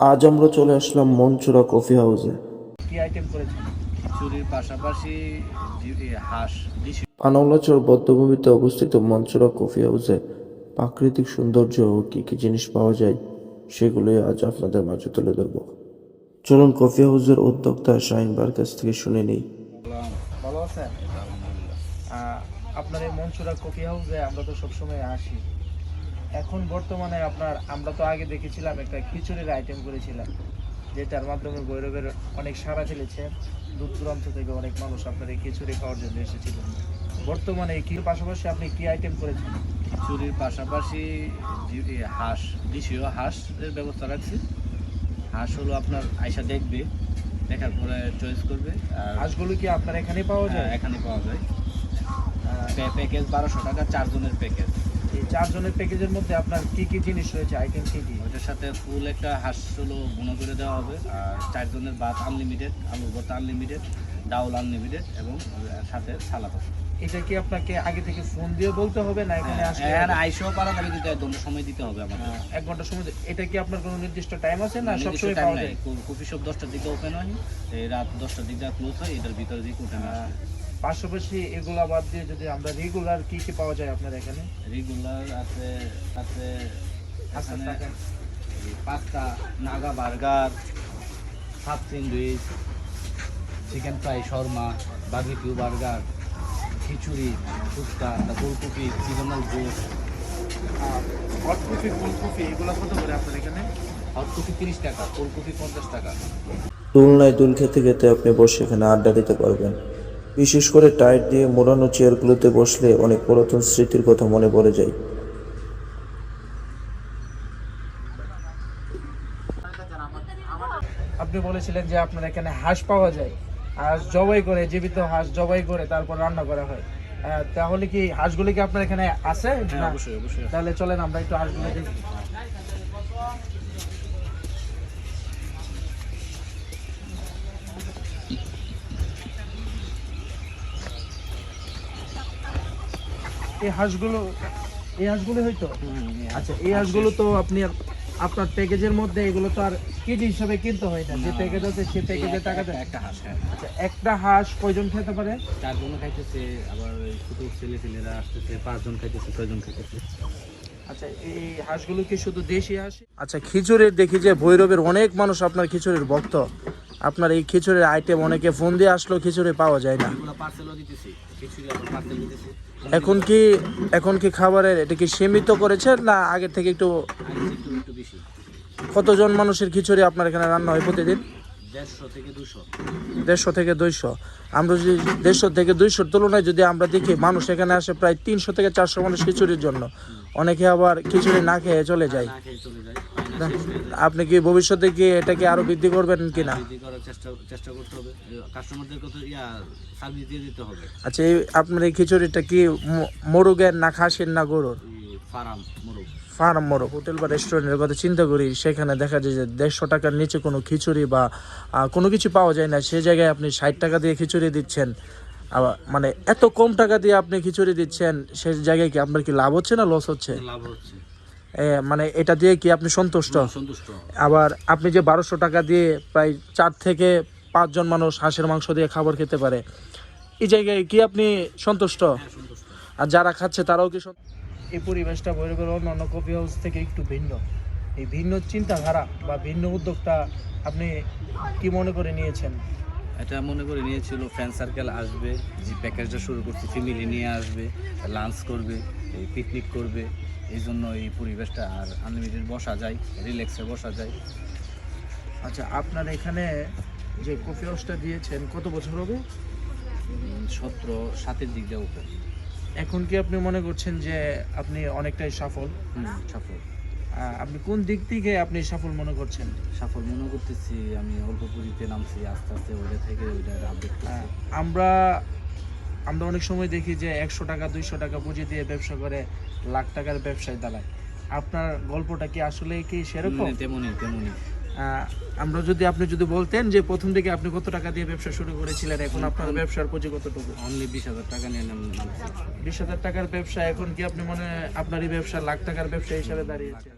আজ আমরা চলে আসলাম মনচুরা কফি হাউসে। কি আইটেম করেছেন? চুরির পাশাপাশি হাঁস বদ্ধভূমিতে অবস্থিত মনচুরা কফি হাউসে প্রাকৃতিক সৌন্দর্য ও কী কী জিনিস পাওয়া যায় সেগুলোই আজ আপনাদের মাঝে তুলে ধরব। চলুন কফি হাউসের উদ্যোক্তা শাহিন বার কাছ থেকে শুনে নিই। ভালো আছেন? আপনার এই মনসুরা কফি হাউসে আমরা তো সবসময় আসি। এখন বর্তমানে আপনার আমরা তো আগে দেখেছিলাম একটা খিচুড়ির আইটেম করেছিলাম যেটার মাধ্যমে ভৈরবের অনেক সারা ফেলেছে। দূর দূরান্ত থেকে অনেক মানুষ আপনার এই খিচুড়ি খাওয়ার জন্য এসেছিল বর্তমানে এই খির পাশাপাশি আপনি কি আইটেম করেছেন? খিচুড়ির পাশাপাশি হাঁস দেশীয় হাঁসের ব্যবস্থা রাখছি। হাঁস হলো আপনার আয়সা দেখবে দেখার পরে চয়েস করবে। আর হাঁসগুলো কি আপনার এখানে পাওয়া হ্যাঁ, যায় এখানে পাওয়া যায়। প্যাকেজ বারোশো টাকা চারজনের প্যাকেজ এই চারজনের প্যাকেজের মধ্যে আপনার কি কি জিনিস রয়েছে আইটেম কি কি? ওইটার সাথে ফুল একটা হাঁস হলো করে দেওয়া হবে। আর চারজনের ভাত আনলিমিটেড আলু ভর্তা আনলিমিটেড ডাউল আনলিমিটেড এবং সাথে সালাদ এটা কি আপনাকে আগে থেকে ফোন দিয়ে বলতে হবে না এখানে আসলে হ্যাঁ আইসেও পারাপারি দিতে হয় দণ্ড সময় দিতে হবে আমাদের। এক ঘণ্টা সময় এটা কি আপনার কোনো নির্দিষ্ট টাইম আছে না সবসময় time পাওয়া যায়? কফি শপ দশটার দিকে ওপেন হয়। এই রাত দশটার দিকে ক্লোজ হয় এটার ভিতরে দিকে হয়। আহ, পাশাপাশি এগুলা বাদ দিয়ে যদি আমরা রেগুলার কি কি পাওয়া যায় আপনার এখানে? রেগুলার আছে আছে আচ্ছা, এখানে পাস্তা নাগা বার্গার সাত sandwich chicken fry shawarma barbecue burger খিচুড়ি ফুচকা ফুলকপি seasonal juice hot coffee full coffee এগুলো কত করে আপনার এখানে? হট কপি তিরিশ টাকা ফুলকপি পঞ্চাশ টাকা। দোলনায় দোল খেতে খেতে আপনি বসে এখানে আড্ডা দিতে পারবেন। বিশেষ করে টায়ার দিয়ে মোড়ানো চেয়ারগুলোতে বসলে অনেক পুরাতন স্মৃতির কথা মনে পড়ে যায়। আপনি বলেছিলেন যে আপনার এখানে হাঁস পাওয়া যায়। হাঁস জবাই করে জীবিত হাঁস জবাই করে তারপর রান্না করা হয়। আহ, তাহলে কি হাঁসগুলি কি আপনার এখানে আছে? হ্যাঁ অবশ্যই অবশ্যই তাহলে চলেন আমরা একটু হাঁসগুলো দেখি। এই হাঁসগুলো এই হাঁসগুলো হয়তো আচ্ছা এই হাঁসগুলো তো আপনি আপনার প্যাকেজের মধ্যে এগুলো তো আর কেজি হিসাবে কিনতে হয় না। যে প্যাকেজ আছে সেই প্যাকেজের টাকা দেয়। একটা হাঁস আচ্ছা একটা হাঁস কয়জন খেতে পারে? চারজন খাইতেছে আবার ছোট ছেলে ছেলেরা আসতেছে পাঁচজন খাইতেছে ছয়জন খাইতেছে। আচ্ছা এই হাঁসগুলো কি শুধু দেশি হাঁস? আচ্ছা খিচুড়ির দেখি যে ভৈরবের অনেক মানুষ আপনার খিচুড়ির ভক্ত। আপনার এই খিচুড়ির আইটেম অনেকে ফোন দিয়ে আসলেও খিচুড়ি পাওয়া যায় না। এখন কি এখন কি খাবারের এটা কি সীমিত করেছে না আগে থেকে একটু কতজন মানুষের খিচুড়ি আপনার এখানে রান্না হয় প্রতিদিন? দেড়শো থেকে দুইশো। আমরা যদি দেড়শো থেকে দুইশোর তুলনায় যদি আমরা দেখি মানুষ এখানে আসে প্রায় তিনশো থেকে চারশো মানুষ খিচুড়ির জন্য। অনেকে আবার খিচুড়ি না খেয়ে চলে যায়। আপনি কি ভবিষ্যতে কি এটাকে আরও বৃদ্ধি করবেন কিনা? বৃদ্ধি করার চেষ্টা চেষ্টা করতে হবে। কাস্টমারদেরকে তো ইয়া সার্ভিস দিয়ে দিতে হবে। আচ্ছা এই আপনার এই খিচুড়িটা কি মোরগের না খাসির না গরুর? ফার্ম মোরগ। ফার্ম মোরগ। হোটেল বা রেস্টুরেন্টের কথা চিন্তা করি সেখানে দেখা যায় যে দেড়শো টাকার নিচে কোনো খিচুড়ি বা কোনো কিছু পাওয়া যায় না। সেই জায়গায় আপনি ষাট টাকা দিয়ে খিচুড়ি দিচ্ছেন। আবার মানে এত কম টাকা দিয়ে আপনি খিচুড়ি দিচ্ছেন সেই জায়গায় কি আপনার কি লাভ হচ্ছে না লস হচ্ছে? লাভ হচ্ছে। মানে এটা দিয়ে কি আপনি সন্তুষ্ট? সন্তুষ্ট। আবার আপনি যে বারোশো টাকা দিয়ে প্রায় চার থেকে পাঁচজন মানুষ হাঁসের মাংস দিয়ে খাবার খেতে পারে এই জায়গায় কি আপনি সন্তুষ্ট? হ্যাঁ আর যারা খাচ্ছে তারাও কি এই পরিবেশটা ভৈরবের অন্যান্য কফি হাউস থেকে একটু ভিন্ন। এই ভিন্ন চিন্তাধারা বা ভিন্ন উদ্যোগটা আপনি কি মনে করে নিয়েছেন? এটা মনে করে নিয়েছিল ফ্রেন্ড সার্কেল আসবে যে প্যাকেজটা শুরু করছে ফ্যামিলি নিয়ে আসবে লাঞ্চ করবে এই পিকনিক করবে। এই জন্য এই পরিবেশটা আর আনলিমিটেড বসা যায় রিল্যাক্সে বসা যায়। আচ্ছা আপনার এখানে যে কফি হাউসটা দিয়েছেন কত বছর হবে? সতেরো সাতের দিক দিয়ে ওপেন এখন কি আপনি মনে করছেন যে আপনি অনেকটাই সফল? সফল। আপনি কোন দিক থেকে আপনি সফল মনে করছেন? সফল মনে করতেছি আমি অল্প পুরিতে নামছি আস্তে আস্তে ওইটা থেকে ওইটা আপডেট আমরা আমরা অনেক সময় দেখি যে একশো টাকা দুইশো টাকা পুঁজি দিয়ে ব্যবসা করে লাখ টাকার ব্যবসায় দাঁড়ায়। আপনার গল্পটা কি আসলে কি সেরকম? তেমনই তেমনই। আমরা যদি আপনি যদি বলতেন যে প্রথম থেকে আপনি কত টাকা দিয়ে ব্যবসা শুরু করেছিলেন এখন আপনার ব্যবসার পুঁজি কতটুকু? অনলি বিশ হাজার টাকা নিয়ে নেন বিশ হাজার টাকার ব্যবসা এখন কি আপনি মনে হয় আপনার এই ব্যবসা লাখ টাকার ব্যবসা হিসাবে দাঁড়িয়েছে?